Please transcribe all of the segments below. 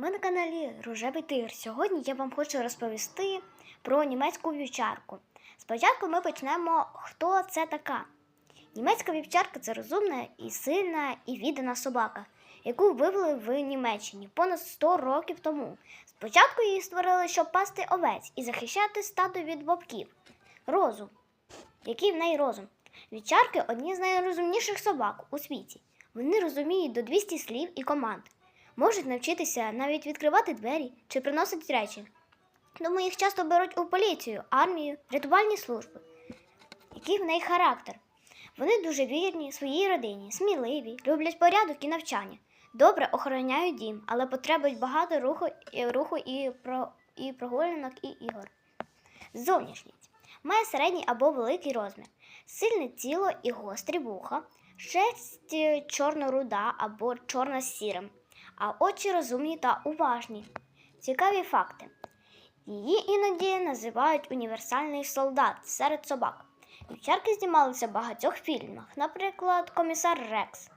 Ми на каналі Рожевий Тигр. Сьогодні я вам хочу розповісти про німецьку вівчарку. Спочатку ми почнемо, хто це така. Німецька вівчарка це розумна і сильна і віддана собака, яку вивели в Німеччині понад 100 років тому. Спочатку її створили, щоб пасти овець і захищати стадо від вовків. Розум. Який в неї розум? Вівчарки одні з найрозумніших собак у світі. Вони розуміють до 200 слів і команд можуть навчитися навіть відкривати двері чи приносити речі. Тому їх часто беруть у поліцію, армію, рятувальні служби. Який в неї характер? Вони дуже вірні своїй родині, сміливі, люблять порядок і навчання, добре охороняють дім, але потребують багато руху, і, руху і, про, і прогулянок і ігор. Зовнішність має середній або великий розмір, сильне тіло і гострі вуха, шерсть е, чорно-руда або чорна з сірим, а очі розумні та уважні. Цікаві факти. Її іноді називають універсальний солдат серед собак. Вівчарки знімалися в багатьох фільмах, наприклад, Комісар Рекс.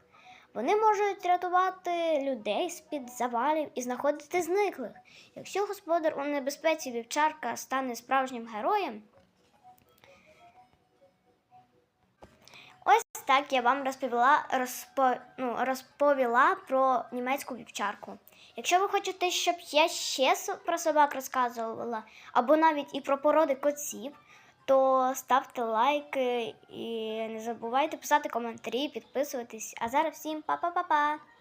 Вони можуть рятувати людей з-під завалів і знаходити зниклих. Якщо господар у небезпеці вівчарка стане справжнім героєм. Так я вам розповіла, розпо, ну, розповіла про німецьку вівчарку. Якщо ви хочете, щоб я ще про собак розказувала, або навіть і про породи котів, то ставте лайки і не забувайте писати коментарі, підписуватись. А зараз всім па-па-па-па!